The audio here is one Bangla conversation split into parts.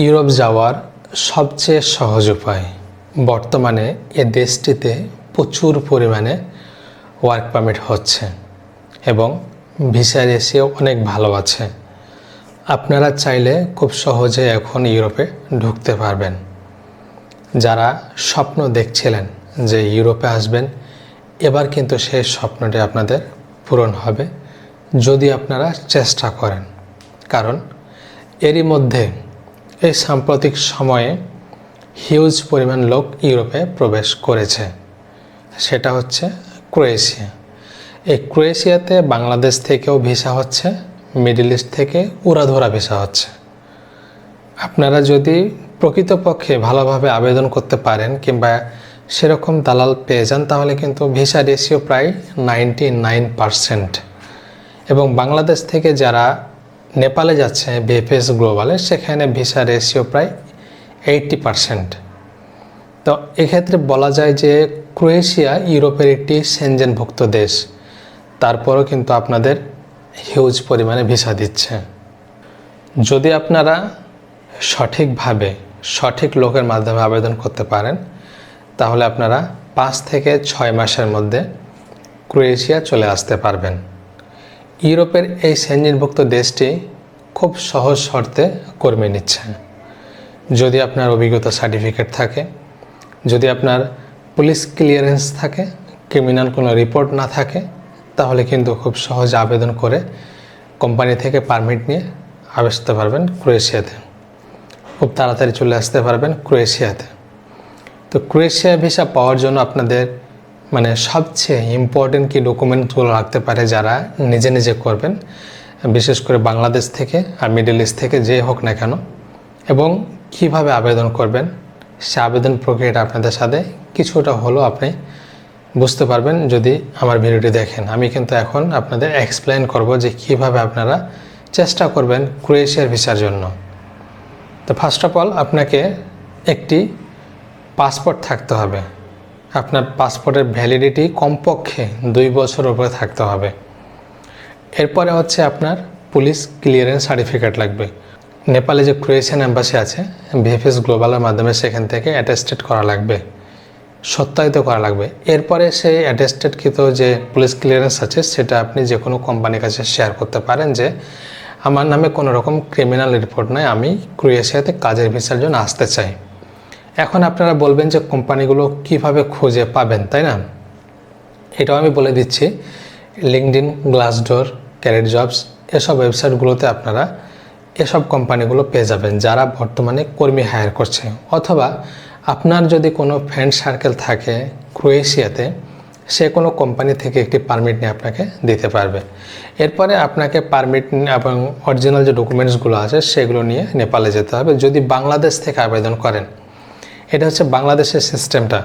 ইউরোপ যাওয়ার সবচেয়ে সহজ উপায়। বর্তমানে এ দেশটিতে প্রচুর পরিমাণে ওয়ার্ক পারমিট হচ্ছে এবং ভিসা রেশিও অনেক ভালো আছে। আপনারা চাইলে খুব সহজে এখন ইউরোপে ঢুকতে পারবেন। যারা স্বপ্ন দেখছিলেন যে ইউরোপে আসবেন, এবার কিন্তু সেই স্বপ্নটি আপনাদের পূরণ হবে। যদি আপনারা চেষ্টা করেন, কারণ এরই মধ্যে এই সাম্প্রতিক সময়ে হিউজ পরিমাণ লোক ইউরোপে প্রবেশ করেছে। সেটা হচ্ছে ক্রোয়েশিয়া। এই ক্রোয়েশিয়াতে বাংলাদেশ থেকেও ভিসা হচ্ছে, মিডল ইস্ট থেকে উড়াধরা ভিসা হচ্ছে। আপনারা যদি প্রকৃতপক্ষে ভালোভাবে আবেদন করতে পারেন কিংবা সেরকম দালাল পেয়ে যান, তাহলে কিন্তু ভিসা রেশিও প্রায় নাইনটি নাইন পারসেন্ট। এবং বাংলাদেশ থেকে যারা নেপালে যাচ্ছে বিএফএস গ্লোবালে, সেখানে ভিসা রেশিও প্রায় এইটটি পারসেন্ট তো এক্ষেত্রে বলা যায় যে ক্রোয়েশিয়া ইউরোপের একটি সেনজেনভুক্ত দেশ। তারপরও কিন্তু আপনাদের হিউজ পরিমাণে ভিসা দিচ্ছে। যদি আপনারা সঠিকভাবে, সঠিক লোকের মাধ্যমে আবেদন করতে পারেন, তাহলে আপনারা পাঁচ থেকে ছয় মাসের মধ্যে ক্রোয়েশিয়া চলে আসতে পারবেন। ইউরোপের এই সেঞ্জিনভুক্ত দেশটি খুব সহজ শর্তে কর্মী নিচ্ছে যদি আপনার অভিজ্ঞতা সার্টিফিকেট থাকে, যদি আপনার পুলিশ ক্লিয়ারেন্স থাকে, ক্রিমিনাল কোনো রিপোর্ট না থাকে, তাহলে কিন্তু খুব সহজ আবেদন করে কোম্পানি থেকে পারমিট নিয়ে আসতে পারবেন ক্রোয়েশিয়াতে। খুব তাড়াতাড়ি চলে আসতে পারবেন ক্রোয়েশিয়াতে। তো ক্রোয়েশিয়া ভিসা পাওয়ার জন্য আপনাদের মানে সবচেয়ে ইম্পর্টেন্ট কি ডকুমেন্টসগুলো রাখতে পারে যারা নিজে নিজে করবেন, বিশেষ করে বাংলাদেশ থেকে আর মিডল ইস্ট থেকে যে হোক না কেন, এবং কীভাবে আবেদন করবেন, সে আবেদন প্রক্রিয়াটা আপনাদের সাথে কিছুটা হলেও আপনি বুঝতে পারবেন যদি আমার ভিডিওটি দেখেন। আমি কিন্তু এখন আপনাদের এক্সপ্লেন করব যে কীভাবে আপনারা চেষ্টা করবেন ক্রোয়েশিয়ার ভিসার জন্য। তো ফার্স্ট অফ অল আপনাকে একটি পাসপোর্ট থাকতে হবে। আপনার পাসপোর্টের ভ্যালিডিটি কমপক্ষে দুই বছর উপরে থাকতে হবে। এরপরে হচ্ছে আপনার পুলিশ ক্লিয়ারেন্স সার্টিফিকেট লাগবে। নেপালে যে ক্রোয়েশিয়ান অ্যাম্বাসি আছে ভিএফএস গ্লোবালের মাধ্যমে সেখান থেকে অ্যাটেস্টেড করা লাগবে, সত্যায়িত করা লাগবে। এরপরে সেই অ্যাটেস্টেডকৃত যে পুলিশ ক্লিয়ারেন্স আছে, সেটা আপনি যে কোনো কোম্পানির কাছে শেয়ার করতে পারেন যে, আমার নামে কোনো রকম ক্রিমিনাল রিপোর্ট নয় আমি ক্রোয়েশিয়াতে কাজের ভিসার জন্য আসতে চাই। এখন আপনারা বলবেন যে কোম্পানিগুলো কীভাবে খুঁজে পাবেন, তাই না? এটাও আমি বলে দিচ্ছি। লিঙ্কডিন গ্লাসডোর ক্যারেট জবস এসব ওয়েবসাইটগুলোতে আপনারা এসব কোম্পানিগুলো পেয়ে যাবেন যারা বর্তমানে কর্মী হায়ার করছে। অথবা আপনার যদি কোনো ফ্রেন্ড সার্কেল থাকে ক্রোয়েশিয়াতে, সে কোনো কোম্পানি থেকে একটি পারমিট নিয়ে আপনাকে দিতে পারবে। এরপরে আপনাকে পারমিট এবং অরিজিনাল যে ডকুমেন্টসগুলো আছে, সেগুলো নিয়ে নেপালে যেতে হবে। যদি বাংলাদেশ থেকে আবেদন করেন এটা হচ্ছে বাংলাদেশের সিস্টেমটা।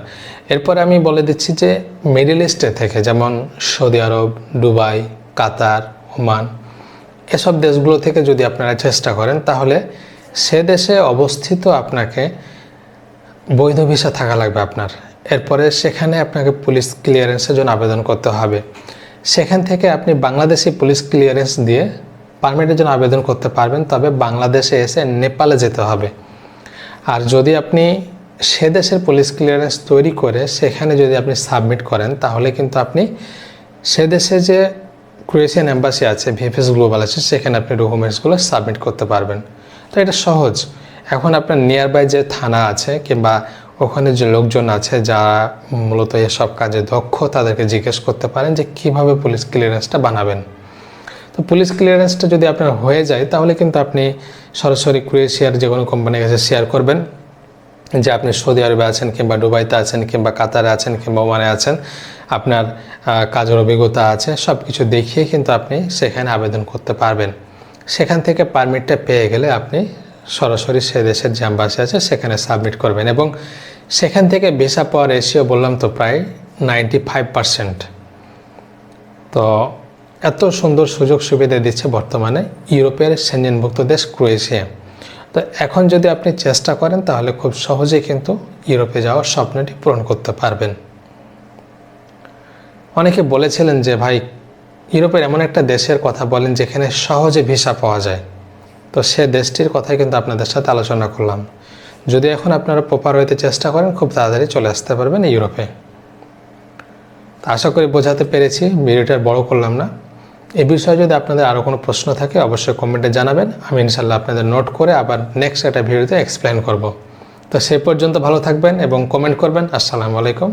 এরপরে আমি বলে দিচ্ছি যে মিডিল ইস্টে থেকে, যেমন সৌদি আরব, দুবাই, কাতার, ওমান, এসব দেশগুলো থেকে যদি আপনারা চেষ্টা করেন, তাহলে সে দেশে অবস্থিত আপনাকে বৈধ ভিসা থাকা লাগবে আপনার। এরপরে সেখানে আপনাকে পুলিশ ক্লিয়ারেন্সের জন্য আবেদন করতে হবে। সেখান থেকে আপনি বাংলাদেশি পুলিশ ক্লিয়ারেন্স দিয়ে পারমিটের জন্য আবেদন করতে পারবেন, তবে বাংলাদেশে এসে নেপালে যেতে হবে। আর যদি আপনি সে দেশের পুলিশ ক্লিয়ারেন্স তৈরি করে সেখানে যদি আপনি সাবমিট করেন, তাহলে কিন্তু আপনি সে দেশে যে ক্রোয়েশিয়ান অ্যাম্বাসি আছে ভিএফএস গ্লোবাল আছে, সেখানে আপনি ডকুমেন্টসগুলো সাবমিট করতে পারবেন। তো এটা সহজ। এখন আপনার নিয়ার বাই যে থানা আছে কিংবা ওখানে যে লোকজন আছে, যারা মূলত এসব কাজে দক্ষ, তাদেরকে জিজ্ঞেস করতে পারেন যে কীভাবে পুলিশ ক্লিয়ারেন্সটা বানাবেন। তো পুলিশ ক্লিয়ারেন্সটা যদি আপনার হয়ে যায়, তাহলে কিন্তু আপনি সরাসরি ক্রোয়েশিয়ার যে কোনো কোম্পানির কাছে শেয়ার করবেন। যে আপনি সৌদি আরবে আছেন কিংবা দুবাইতে আছেন কিংবা কাতারে আছেন কিংবা ওমানে আছেন, আপনার কাজের অভিজ্ঞতা আছে সব কিছু দেখিয়ে কিন্তু আপনি সেখানে আবেদন করতে পারবেন। সেখান থেকে পারমিটটা পেয়ে গেলে আপনি সরাসরি সে দেশের যে অ্যাম্বাসি আছে সেখানে সাবমিট করবেন এবং সেখান থেকে ভিসা পাওয়ার রেশিও বললাম তো প্রায় নাইনটি ফাইভ পারসেন্ট তো এত সুন্দর সুযোগ সুবিধা দিচ্ছে বর্তমানে ইউরোপের সেঞ্জনভুক্ত দেশ ক্রোয়েশিয়া। তো এখন যদি আপনি চেষ্টা করেন, তাহলে খুব সহজেই কিন্তু ইউরোপে যাওয়ার স্বপ্নটি পূরণ করতে পারবেন। অনেকে বলেছিলেন যে, ভাই, ইউরোপের এমন একটা দেশের কথা বলেন যেখানে সহজে ভিসা পাওয়া যায়। তো সে দেশটির কথাই কিন্তু আপনাদের সাথে আলোচনা করলাম। যদি এখন আপনারা প্রপার হইতে চেষ্টা করেন, খুব তাড়াতাড়ি চলে আসতে পারবেন ইউরোপে। আশা করি বোঝাতে পেরেছি, ভিডিওটা বড় করলাম না। এ বিষয়ে যদি আপনাদের আরও কোনো প্রশ্ন থাকে, অবশ্যই কমেন্টে জানাবেন। আমি ইনশাল্লাহ আপনাদের নোট করে আবার নেক্সট একটা ভিডিওতে এক্সপ্লেন করব। তো সে পর্যন্ত ভালো থাকবেন এবং কমেন্ট করবেন। আসসালামু আলাইকুম।